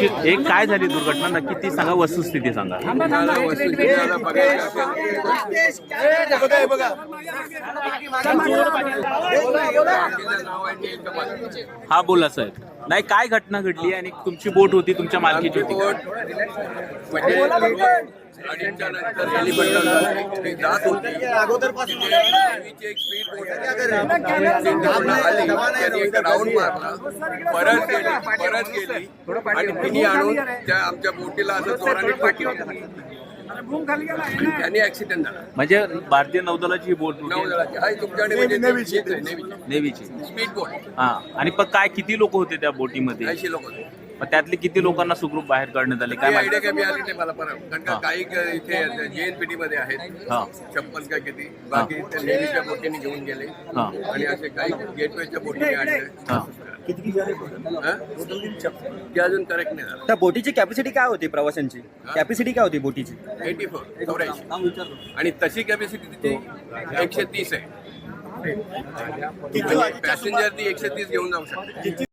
एक काय झाली दुर्घटना? नक्की ती सांगा वस्तुस्थिती सांगा. हा बोला साहेब. नाही काय घटना घडली आणि तुमची बोट होती तुमच्या मालकीची होती? म्हणजे अडीचच्या नंतर हेलिकॉप्टर जात होती एक स्पीड बोट आली त्यांनी एक राऊंड मारला परत गेली परत गेली. आणि तिने आणून त्या आमच्या बोटीला असं जोराने त्यांनी ऍक्सिडेंट झाला. म्हणजे भारतीय नौदलाची ही बोट होती नौदलाची. तुमच्याकडे म्हणजे नेव्हीची नेव्हीची स्पीड बोट हा. आणि पण काय किती लोक होते त्या बोटीमध्ये? ऐंशी लोक होते. मग त्यातले किती लोकांना सुखरूप बाहेर काढण्यात आले? काय माहिती? आयडिया काय मिळाली नाही मला परत कारण का. काही क- इथे जेएनपीटी मध्ये आहेत. हा. छप्पन काय किती? बाकी त्या नेव्हीच्या बोटीने घेऊन गेले. हा. आणि असे काही गेटवेच्या बोटीने आणले. हा. हा? ते अजून करेक्ट नाही झालं. त्या बोटीची कॅपॅसिटी काय होती प्रवाशांची? कॅपॅसिटी काय होती बोटीची? एटी फोर चौऱ्याऐंशी. आणि तशी कॅपॅसिटी तिची एकशे तीस आहे. पॅसेंजर ती एकशे तीस घेऊन जाऊ शकते.